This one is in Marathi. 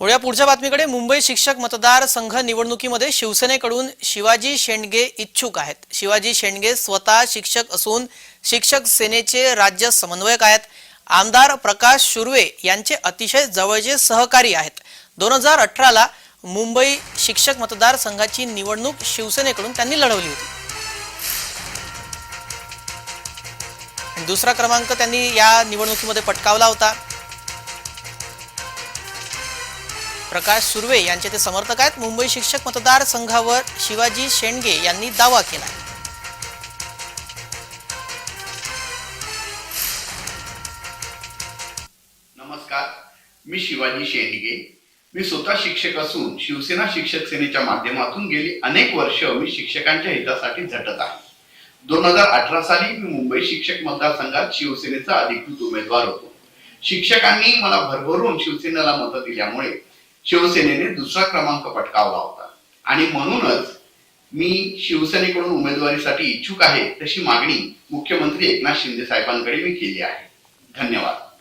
होळ्या पुढच्या बातमीकडे मुंबई शिक्षक मतदारसंघ निवडणुकीमध्ये शिवसेनेकडून शिवाजी शेंडगे इच्छुक आहेत. शिवाजी शेंडगे स्वतः शिक्षक असून शिक्षक सेनेचे राज्य समन्वयक आहेत. आमदार प्रकाश शुर्वे यांचे अतिशय जवळचे सहकारी आहेत. दोन हजार अठराला मुंबई शिक्षक मतदारसंघाची निवडणूक शिवसेनेकडून त्यांनी लढवली होती. दुसरा क्रमांक त्यांनी या निवडणुकीमध्ये पटकावला होता. प्रकाश सुर्वे यांचे ते समर्थक आहेत. मुंबई शिक्षक मतदारसंघावर शिवाजी शेंडगे यांनी दावा केला नमस्कार. मी शिवाजी शेंडगे. मी स्वतः शिक्षक असून शिवसेना शिक्षक सेनेच्या माध्यमातून गेली अनेक वर्ष मी शिक्षकांच्या हितासाठी झटत आहे. दोन हजार अठरा साली मी मुंबई शिक्षक मतदारसंघात शिवसेनेचा अधिकृत उमेदवार होतो. शिक्षकांनी मला भरभरून शिवसेनेला मतं दिल्यामुळे शिवसेनेने दुसरा क्रमांक पटकावला होता. आणि म्हणूनच मी शिवसेनेकडून उमेदवारीसाठी इच्छुक आहे तशी मागणी मुख्यमंत्री एकनाथ शिंदे साहेबांकडे मी केली आहे. धन्यवाद.